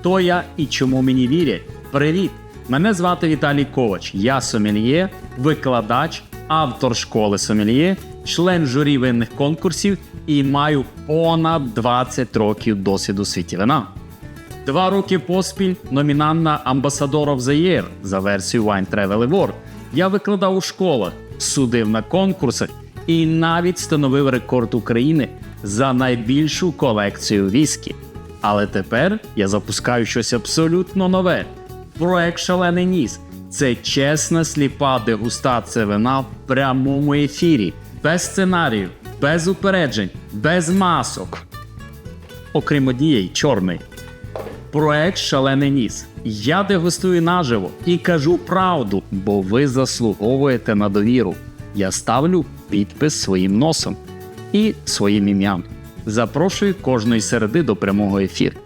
Хто я і чому мені вірять? Привіт! Мене звати Віталій Ковач. Я сомельє, викладач, автор школи сомельє, член журі винних конкурсів і маю понад 20 років досвіду світі вина. Два роки поспіль номінанна of the Year за версією Wine Travel Award. Я викладав у школах, судив на конкурсах і навіть встановив рекорд України за найбільшу колекцію віскі. Але тепер я запускаю щось абсолютно нове. Проект Шалений ніс. Це чесна сліпа дегустація вина в прямому ефірі, без сценарію, без упереджень, без масок. Окрім однієї чорної. Проект Шалений ніс. Я дегустую наживо і кажу правду, бо ви заслуговуєте на довіру. Я ставлю підпис своїм носом і своїм ім'ям. Запрошую кожної середи до прямого ефіру.